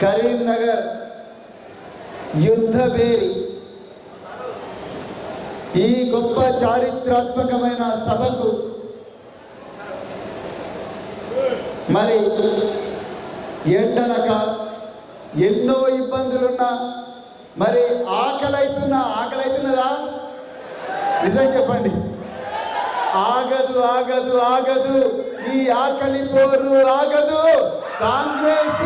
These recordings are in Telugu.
కరీంనగర్ యుద్ధభేరి ఈ గొప్ప చారిత్రాత్మకమైన సభకు మరి ఎండనక ఎన్నో ఇబ్బందులున్నా మరి ఆకలి ఆకలైతున్నదా? ఆకలి అవుతున్నదా నిజం చెప్పండి. ఆగదు ఆగదు ఆగదు. ఈ ఆకలి పోరు ఆగదు. కాంగ్రెస్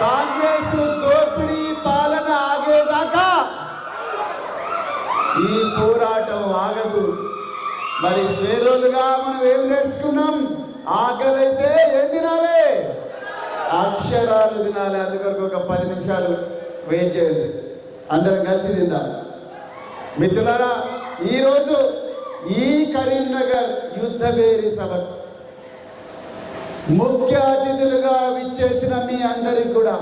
కాంగ్రెస్ దోపిడీ పాలన ఆగేదాకా ఈ పోరాటం ఆగదు. మరి స్వేరులుగా మనం ఏం నేర్చుకున్నాం? ఆకలైతే ఏం తినాలి? అక్షరాలు తినాలి. అందుకొరకు ఒక పది నిమిషాలు వెయిట్ చేయండి. అందరం కలిసి తిందాం. మిత్రులారా ఈరోజు ఈ కరీంనగర్ యుద్ధబేరి సభ. ముఖ్య అతిథులుగా విచ్చేసిన మీ అందరికి కూడా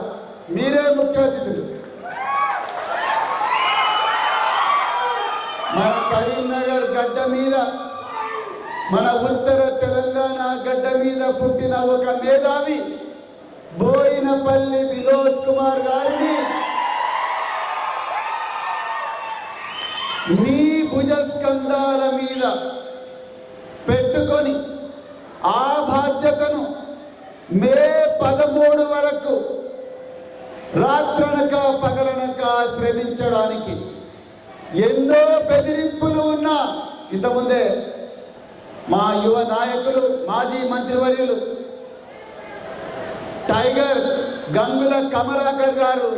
మీరే ముఖ్య అతిథులు మన కరీంనగర్ గడ్డ మీద మన ఉత్తర తెలంగాణ గడ్డ మీద పుట్టిన ఒక మేధావి బోయినపల్లి వినోద్ కుమార్ గారిని మీ భుజస్కంధాల మీద పెట్టుకొని ఆ బాధ్యతను మే పదమూడు వరకు రాత్రనక పగలనక శ్రమించడానికి ఎన్నో బెదిరింపులు ఉన్నా ఇంతకుముందే మా యువ నాయకులు మాజీ మంత్రివర్యులు టైగర్ గంగుల కమలాకర్ గారు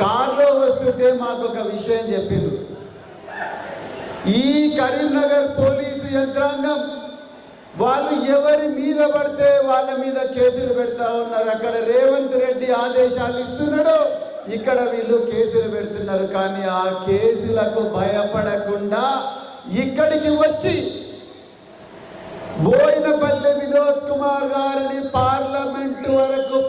కారులో వస్తుంటే మాకు ఒక విషయం చెప్పిండ్రు. ఈ కరీంనగర్ పోలీసు యంత్రాంగం. వాళ్ళు ఎవరి మీద పడితే వాళ్ళ మీద కేసులు పెడతా ఉన్నారు. అక్కడ రేవంత్ రెడ్డి ఆదేశాలు ఇస్తున్నాడు. ఇక్కడ వీళ్ళు కేసులు పెడుతున్నారు. కానీ ఆ కేసులకు భయపడకుండా ఇక్కడికి వచ్చి బోయినపల్లి వినోద్ కుమార్ గారిని పార్లమెంట్ వరకు